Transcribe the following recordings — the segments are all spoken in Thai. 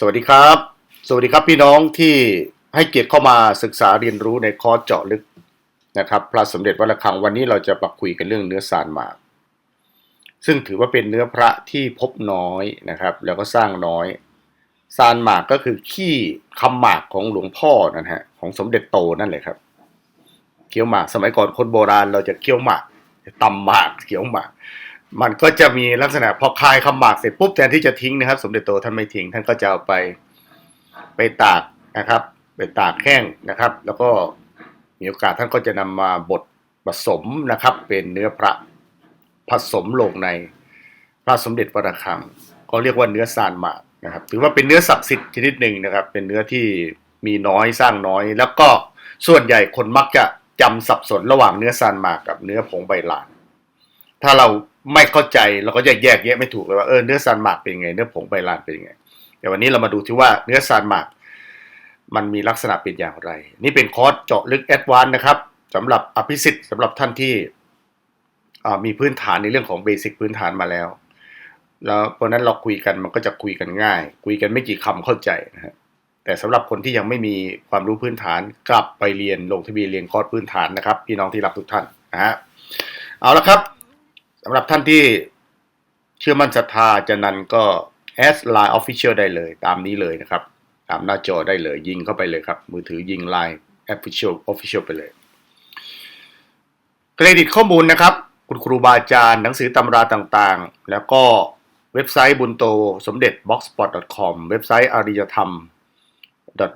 สวัสดีครับ สวัสดีครับพี่น้องที่ให้เกียรติเข้ามาศึกษาเรียนรู้ในคอร์สเจาะลึกนะครับพระสมเด็จวัดระฆังวันนี้เราจะมาคุยกันเรื่องเนื้อสารหมาก ซึ่งถือว่าเป็นเนื้อพระที่พบน้อยนะครับ แล้วก็สร้างน้อยสารหมากก็คือขี้คำหมากของหลวงพ่อนะฮะของสมเด็จโตนั่นแหละครับเคี้ยวหมากสมัยก่อนคนโบราณเราจะเคี้ยวหมากตำหมากเคี้ยวหมาก มันก็จะมีลักษณะพอคายคำหมากเสร็จปุ๊บแทนที่จะทิ้งนะครับ สมเด็จโตท่านไม่ทิ้งท่านก็จะเอาไปไปตากนะครับ ไปตากแห้งนะครับ แล้วก็มีโอกาสท่านก็จะนำมาบดผสมนะครับ เป็นเนื้อพระผสมลงในพระสมเด็จพระระฆังก็เรียกว่าเนื้อซานหมากนะครับ ถือว่าเป็นเนื้อศักดิ์สิทธิ์ชนิดหนึ่งนะครับ เป็นเนื้อที่มีน้อยสร้างน้อย แล้วก็ส่วนใหญ่คนมักจะจำสับสนระหว่างเนื้อซานหมากกับเนื้อผงใบลาน ถ้าเรา ไม่เข้าใจเราก็จะแยกแยะไม่ถูกเลยว่าเออเนื้อซานหมากเป็นยังไง เนื้อผงใบลานเป็นยังไงแต่วันนี้เรามาดูที่ว่าเนื้อซานหมากมันมีลักษณะเป็นอย่างไร นี่เป็นคอร์สเจาะลึกแอดวานนะครับสำหรับอภิสิทธิ์สำหรับท่านที่มีพื้นฐานในเรื่องของเบสิกพื้นฐานมาแล้ว แล้วเพราะนั้นเราคุยกันมันก็จะคุยกันง่าย คุยกันไม่กี่คำเข้าใจนะฮะแต่สำหรับคนที่ยังไม่มีความรู้พื้นฐานกลับไปเรียนลงทะเบียนเรียนคอร์สพื้นฐานนะครับ พี่น้องที่รักทุกท่านนะฮะเอาละครับ สำหรับท่านที่เชื่อมั่นศรัทธาจะนันก็ S Line Official ได้เลย ตามนี้เลยนะครับ ตามหน้าจอได้เลย ยิงเข้าไปเลยครับ มือถือยิง Line Official Official ไปเลย เครดิตข้อมูลนะครับ คุณครูบาอาจารย์หนังสือตำราต่างๆ แล้วก็เว็บไซต์บุญโตสมเด็จ blogspot.com เว็บไซต์อริยธรรม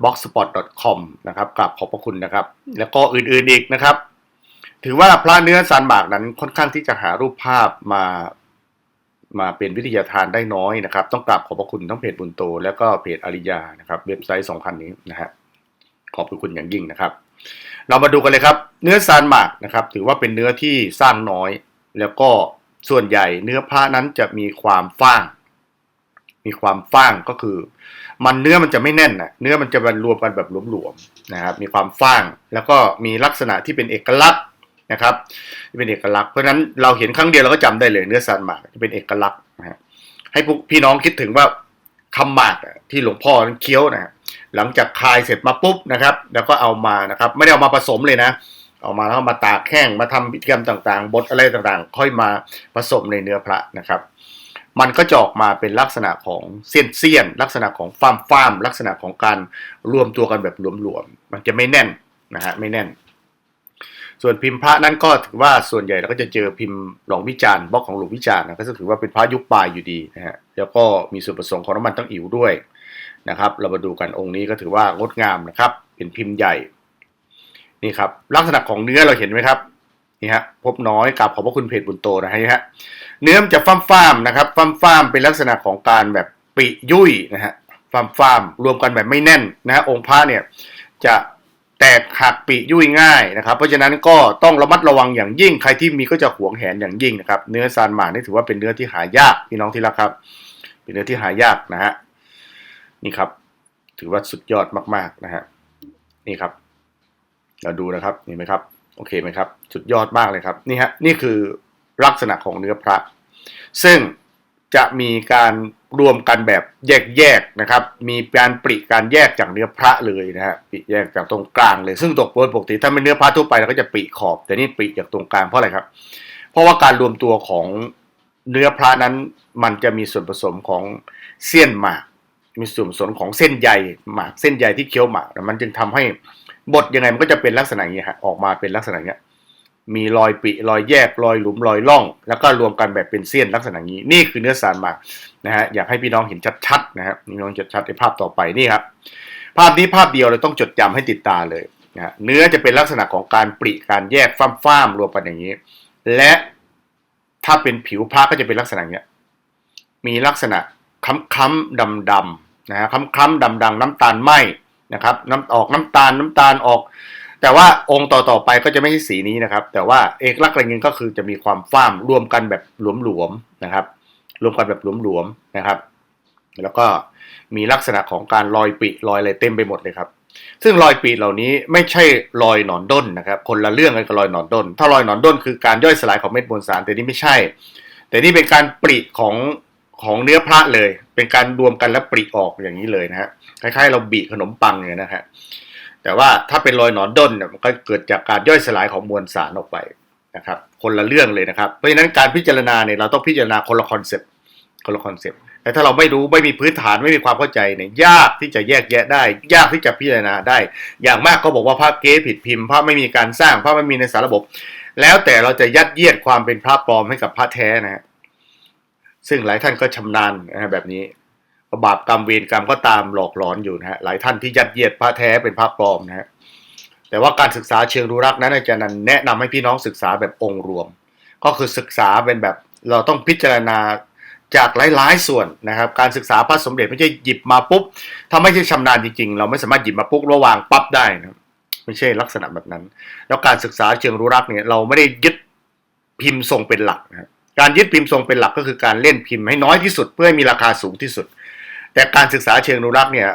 blogspot.com นะครับกราบขอบพระคุณนะครับ แล้วก็อื่นๆอีกนะครับ ถือว่าพระเนื้อซานหมากนั้นค่อนข้างที่จะหารูปภาพมามาเป็นวิทยาทานได้น้อยนะครับ ต้องกราบขอบพระคุณทั้งเพจบุญโต แล้วก็เพจอริยานะครับ เว็บไซต์สองพันนี้นะฮะขอบคุณอย่างยิ่งนะครับ เรามาดูกันเลยครับ เนื้อซานหมากนะครับ ถือว่าเป็นเนื้อที่สร้างน้อย แล้วก็ส่วนใหญ่เนื้อพระนั้นจะมีความฟ้าง มีความฟ้างก็คือ มันเนื้อมันจะไม่แน่นนะเนื้อมันจะบรรรวมกันแบบหลวมๆนะครับ มีความฟ้าง แล้วก็มีลักษณะที่เป็นเอกลักษณ์ นะครับที่เป็นเอกลักษณ์เพราะฉะนั้นเราเห็นครั้งเดียวเราก็จำได้เลยเนื้อซานหมากเป็นเอกลักษณ์นะฮะให้พวกพี่น้องคิดถึงว่าคำหมากที่หลวงพ่อนั้นเคี้ยวนะฮะหลังจากคายเสร็จมาปุ๊บนะครับ แล้วก็เอามานะครับ ไม่ได้เอามาผสมเลยนะเอามาแล้วมาตากแห้งมาทำพิธีกรรมต่างๆบทอะไรต่างๆ ค่อยมาผสมในเนื้อพระนะครับ มันก็จะออกมาเป็นลักษณะของเส้นเสี้ยนลักษณะของฟ้ามฟ้ามลักษณะของการรวมตัวกันแบบหลวมๆมันจะไม่แน่นนะฮะไม่แน่น ส่วนพิมพ์พระนั้นก็ถือว่าส่วนใหญ่เราก็จะเจอพิมพ์หลวงวิจารณ์บล็อกของหลวงวิจารณ์นะก็จะถือว่าเป็นพระยุคปลายอยู่ดีนะฮะแล้วก็มีส่วนผสมของน้ำมันตั้งอิ๋วด้วยนะครับ เรามาดูกันองค์นี้ก็ถือว่างดงามนะครับ เป็นพิมพ์ใหญ่นี่ครับลักษณะของเนื้อเราเห็นไหมครับนี่ฮะพบน้อยกับขอบพระคุณเพจบุญโตนะฮะเนื้อมันจะฟ้ามฟ้ามนะครับฟ้ามฟ้ามเป็นลักษณะของการแบบปิยุ่ยนะฮะฟ้ามฟ้ามรวมกันแบบไม่แน่นนะฮะองค์พระเนี่ยจะ แตกหักปิยุ่ยง่ายนะครับ เพราะฉะนั้นก็ต้องระมัดระวังอย่างยิ่งใครที่มีก็จะหวงแหนอย่างยิ่งนะครับ เนื้อซานหมานี่ถือว่าเป็นเนื้อที่หายากพี่น้องที่รักครับ เป็นเนื้อที่หายากนะฮะนี่ครับ ถือว่าสุดยอดมากๆนะฮะนี่ครับ เราดูนะครับเห็นไหมครับโอเคไหมครับสุดยอดมากเลยครับนี่ฮะนี่คือลักษณะของเนื้อพระ ซึ่ง จะมีการรวมกันแบบแยกๆนะครับ มีการปริการแยกจากเนื้อพระเลยนะฮะปริแยกจากตรงกลางเลย ซึ่งตกโดยปกติถ้าเป็นเนื้อพระทั่วไปเราก็จะปริขอบ แต่นี่ปริจากตรงกลางเพราะอะไรครับ เพราะว่าการรวมตัวของเนื้อพระนั้นมันจะมีส่วนผสมของเส้นหมาก มีส่วนผสมของเส้นใยหมากเส้นใยที่เคี้ยวหมาก มันจึงทำให้บดยังไงมันก็จะเป็นลักษณะอย่างนี้ฮะออกมาเป็นลักษณะอย่างนี้ มีรอยปิรอยแยกรอยหลุมรอยร่อง แล้วก็รวมกันแบบเป็นเส้นลักษณะนี้ นี่คือเนื้อสารหมากนะฮะอยากให้พี่น้องเห็นชัดๆนะครับพี่น้องชัดๆในภาพต่อไปนี่ครับภาพนี้ภาพเดียวเราต้องจดจำให้ติดตาเลยนะเนื้อจะเป็นลักษณะของการปริการแยกฟ้ามๆรวมกันอย่างนี้ และถ้าเป็นผิวพระก็จะเป็นลักษณะเนี้ยมีลักษณะค้ำๆดำๆนะฮะค้ำๆดำๆน้ำตาลไหมนะครับน้ำออกน้ำตาลน้ำตาลออก แต่ว่าองค์ต่อๆไปก็จะไม่ใช่สีนี้นะครับ แต่ว่าเอกลักษณ์อะไรเงี้ยก็คือจะมีความฟ้ามรวมกันแบบหลวมๆนะครับ รวมกันแบบหลวมๆนะครับ แล้วก็มีลักษณะของการลอยปีลอยอะไรเต็มไปหมดเลยครับ ซึ่งรอยปีเหล่านี้ไม่ใช่รอยหนอนด้นนะครับ คนละเรื่องกันกับรอยหนอนด้น ถ้ารอยหนอนด้นคือการย่อยสลายของเม็ดมวลสาร แต่นี่ไม่ใช่ แต่นี่เป็นการปริของของเนื้อพระเลย เป็นการรวมกันแล้วปริออกอย่างนี้เลยนะฮะคล้ายๆ เราบีขนมปังเนี่ยนะฮะ แต่ว่าถ้าเป็นรอยหนอนด้นเนี่ยมันก็เกิดจากการย่อยสลายของมวลสารออกไปนะครับ คนละเรื่องเลยนะครับ เพราะฉะนั้นการพิจารณาเนี่ยเราต้องพิจารณาคนละคอนเซปต์คนละคอนเซปต์แต่ถ้าเราไม่รู้ไม่มีพื้นฐานไม่มีความเข้าใจเนี่ยยากที่จะแยกแยะได้ ยากที่จะพิจารณาได้ อย่างมากก็บอกว่าพระเก๊ผิดพิมพ์พระไม่มีการสร้างพระไม่มีในสารระบบ แล้วแต่เราจะยัดเยียดความเป็นพระปลอมให้กับพระแท้นะฮะซึ่งหลายท่านก็ชำนาญนะฮะแบบนี้ บาปกรรมเวรกรรมก็ตามหลอกหลอนอยู่นะฮะหลายท่านที่ยัดเยียดพระแท้เป็นพระปลอมนะฮะแต่ว่าการศึกษาเชิงรู้รักนั้นอาจารย์นันแนะนำให้พี่น้องศึกษาแบบองค์รวม ก็คือศึกษาเป็นแบบเราต้องพิจารณาจากหลายๆส่วนนะครับ การศึกษาพระสมเด็จไม่ใช่หยิบมาปุ๊บถ้าไม่ใช่ชำนาญจริงๆ เราไม่สามารถหยิบมาปุ๊บระวางปั๊บได้นะไม่ใช่ลักษณะแบบนั้น แล้วการศึกษาเชิงรู้รักเนี่ยเราไม่ได้ยึดพิมพ์ทรงเป็นหลักนะครับการยึดพิมพ์ทรงเป็นหลักก็คือการเล่นพิมพ์ให้น้อยที่สุดเพื่อให้มีราคาสูงที่สุด แต่การศึกษาเชิงรู้รักษ์เนี่ย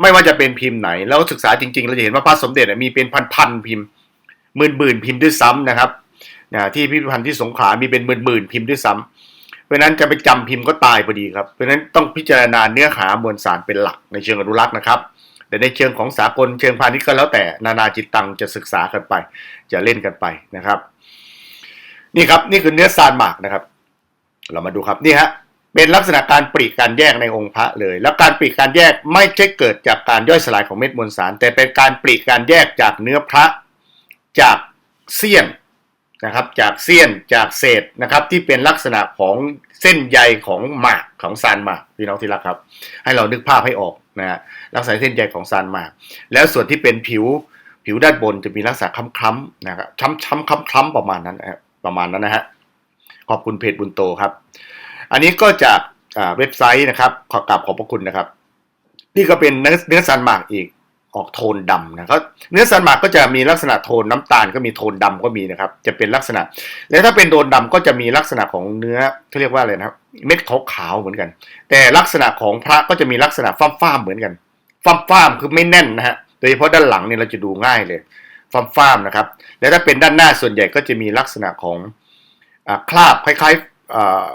ไม่ว่าจะเป็นพิมพ์ไหน แล้วศึกษาจริงๆ เราจะเห็นว่าพระสมเด็จมีเป็นพันๆพิมพ์หมื่นๆพิมพ์ด้วยซ้ำนะครับนะที่พิพิธภัณฑ์ที่สงขลามีเป็นหมื่นๆพิมพ์ด้วยซ้ำเพราะนั้นจะไปจำพิมพ์ก็ตายพอดีครับ เพราะนั้นต้องพิจารณาเนื้อหามวลสารเป็นหลักในเชิงอนุรักษ์นะครับ แต่ในเชิงของสากลเชิงพาณิชย์ก็แล้วแต่นานาจิตตังจะศึกษากันไป จะเล่นกันไปนะครับ นี่ครับนี่คือเนื้อซานหมากนะครับ เรามาดูครับนี่ฮะ เป็นลักษณะการปริการแยกในองค์พระเลย แล้วการปริการแยกไม่ใช่เกิดจากการย่อยสลายของเม็ดมวลสาร แต่เป็นการปริการแยกจากเนื้อพระจากเสี้ยนนะครับจากเสี้ยนจากเศษนะครับที่เป็นลักษณะของเส้นใยของหมากของซานหมากพี่น้องที่รักครับ ให้เรานึกภาพให้ออกนะฮะลักษณะเส้นใยของซานหมาก แล้วส่วนที่เป็นผิวผิวด้านบนจะมีลักษณะคล้ำๆนะครับช้ำๆคล้ำๆประมาณนั้นนะครับประมาณนั้นนะฮะขอบคุณเพจบุญโตครับ อันนี้ก็จากเว็บไซต์นะครับขอกราบขอบพระคุณนะครับ นี่ก็เป็นเนื้อเนื้อซันหมากอีกออกโทนดำนะก็เนื้อซันหมากก็จะมีลักษณะโทนน้ำตาลก็มีโทนดำก็มีนะครับ จะเป็นลักษณะ แล้วถ้าเป็นโทนดำก็จะมีลักษณะของเนื้อเขาเรียกว่าอะไรนะครับ เม็ดขาวๆเหมือนกัน แต่ลักษณะของพระก็จะมีลักษณะฟ้ามๆเหมือนกันฟ้ามๆคือไม่แน่นนะฮะโดยเฉพาะด้านหลังเนี่ยเราจะดูง่ายเลยฟ้ามๆนะครับ แล้วถ้าเป็นด้านหน้าส่วนใหญ่ก็จะมีลักษณะของคราบคล้ายๆ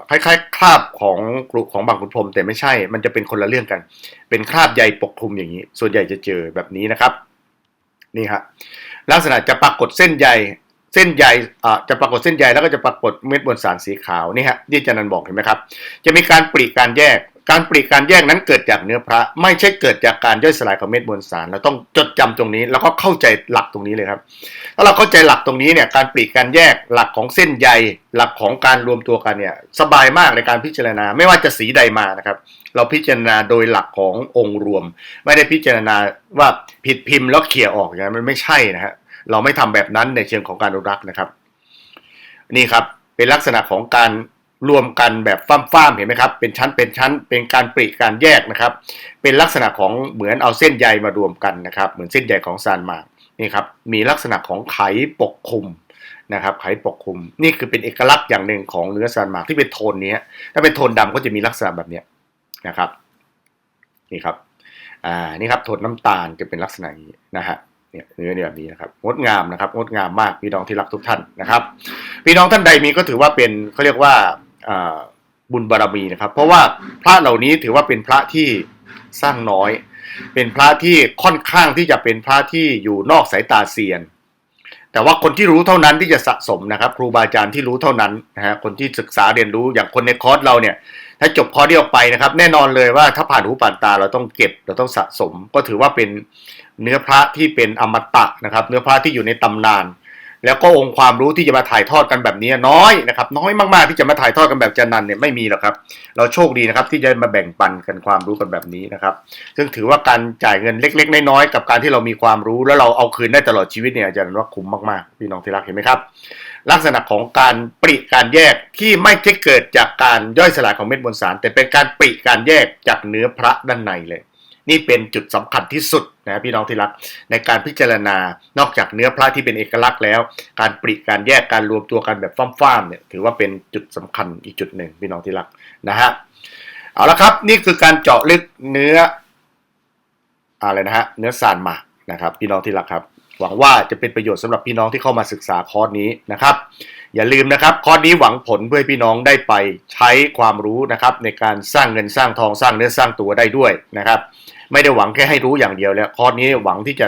คล้ายๆ คราบของกลุ่ของบางขุนพรมแต่ไม่ใช่ มันจะเป็นคนละเรื่องกัน เป็นคราบใยปกคลุมอย่างนี้ ส่วนใหญ่จะเจอแบบนี้นะครับ นี่ฮะลักษณะจะปรากฏเส้นใยเส้นใยจะปรากฏเส้นใยแล้วก็จะปรากฏเม็ดบนสารสีขาวนี่ฮะที่อาจารย์นันบอกเห็นไหมครับ จะมีการปริการแยก การปริการแยกนั้นเกิดจากเนื้อพระ ไม่ใช่เกิดจากการย่อยสลายของเม็ดมวลสาร เราต้องจดจำตรงนี้ แล้วก็เข้าใจหลักตรงนี้เลยครับ ถ้าเราเข้าใจหลักตรงนี้เนี่ยการปลีกการแยกหลักของเส้นใยหลักของการรวมตัวกันเนี่ยสบายมากในการพิจารณา ไม่ว่าจะสีใดมานะครับ เราพิจารณาโดยหลักขององค์รวม ไม่ได้พิจารณาว่าผิดพิมพ์แล้วเขี่ยออกอย่างนั้นมันไม่ใช่นะฮะเราไม่ทำแบบนั้นในเชิงของการอนุรักษ์นะครับ นี่ครับเป็นลักษณะของการ รวมกันแบบฟ้ามๆเห็นไหมครับ เป็นชั้นเป็นชั้นเป็นการปริการแยกนะครับ เป็นลักษณะของเหมือนเอาเส้นใยมารวมกันนะครับ เหมือนเส้นใยของซานมานี่ครับมีลักษณะของไขปกคลุมนะครับไขปกคลุม นี่คือเป็นเอกลักษณ์อย่างหนึ่งของเนื้อซานมาที่เป็นโทนนี้ถ้าเป็นโทนดำก็จะมีลักษณะแบบนี้นะครับนี่ครับอ่านี่ครับโทนน้ำตาลจะเป็นลักษณะนี้นะฮะเนี่ยเนื้อเดียแบบนี้นะครับงดงามนะครับงดงามมากพี่น้องที่รักทุกท่านนะครับ พี่น้องท่านใดมีก็ถือว่าเป็นเขาเรียกว่า บุญบารรมีนะครับ เพราะว่าพระเหล่านี้ถือว่าเป็นพระที่สร้างน้อย เป็นพระที่ค่อนข้างที่จะเป็นพระที่อยู่นอกสายตาเซียน แต่ว่าคนที่รู้เท่านั้นที่จะสะสมนะครับ ครูบาอาจารย์ที่รู้เท่านั้นนะฮะคนที่ศึกษาเรียนรู้อย่างคนในคอร์สเราเนี่ยถ้าจบคอร์สนี้ออกไปนะครับ แน่นอนเลยว่าถ้าผ่านหูผ่านตาเราต้องเก็บเราต้องสะสม ก็ถือว่าเป็นเนื้อพระที่เป็นอมตะนะครับ เนื้อพระที่อยู่ในตำนาน แล้วก็องค์ความรู้ที่จะมาถ่ายทอดกันแบบนี้น้อยนะครับ น้อยมากๆที่จะมาถ่ายทอดกันแบบจันนันเนี่ยไม่มีหรอกครับ เราโชคดีนะครับที่จะมาแบ่งปันกันความรู้กันแบบนี้นะครับ ซึ่งถือว่าการจ่ายเงินเล็ก ๆ น้อยๆกับการที่เรามีความรู้ แล้วเราเอาคืนได้ตลอดชีวิตเนี่ยอาจารย์ว่าคุ้มมากๆพี่น้องที่รักเห็นไหมครับ ลักษณะของการปริการแยกที่ไม่ใช่เกิดจากการย่อยสลายของเม็ดมวลสาร แต่เป็นการปริการแยกจากเนื้อพระด้านในเลย นี่เป็นจุดสำคัญที่สุดนะพี่น้องที่รักในการพิจารณานอกจากเนื้อพระที่เป็นเอกลักษณ์แล้ว การปริการแยกการรวมตัวกันแบบฟ้ามๆเนี่ยถือว่าเป็นจุดสำคัญอีกจุดหนึ่งพี่น้องที่รักนะฮะเอาละครับนี่คือการเจาะลึกเนื้ออะไรนะฮะเนื้อซานหมากนะครับพี่น้องที่รักครับ หวังว่าจะเป็นประโยชน์สำหรับพี่น้องที่เข้ามาศึกษาคอร์สนี้นะครับ อย่าลืมนะครับคอร์สนี้หวังผลเพื่อให้พี่น้องได้ไปใช้ความรู้นะครับ ในการสร้างเงินสร้างทองสร้างเนื้อสร้างตัวได้ด้วยนะครับ ไม่ได้หวังแค่ให้รู้อย่างเดียวแล้วคอร์สนี้หวังที่จะ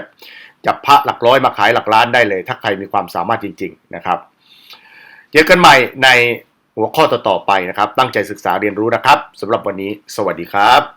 จับพระหลักร้อยมาขายหลักล้านได้เลย ถ้าใครมีความสามารถจริง ๆนะครับเจอกันใหม่ในหัวข้อต่อๆไปนะครับ ตั้งใจศึกษาเรียนรู้นะครับสำหรับวันนี้ สวัสดีครับ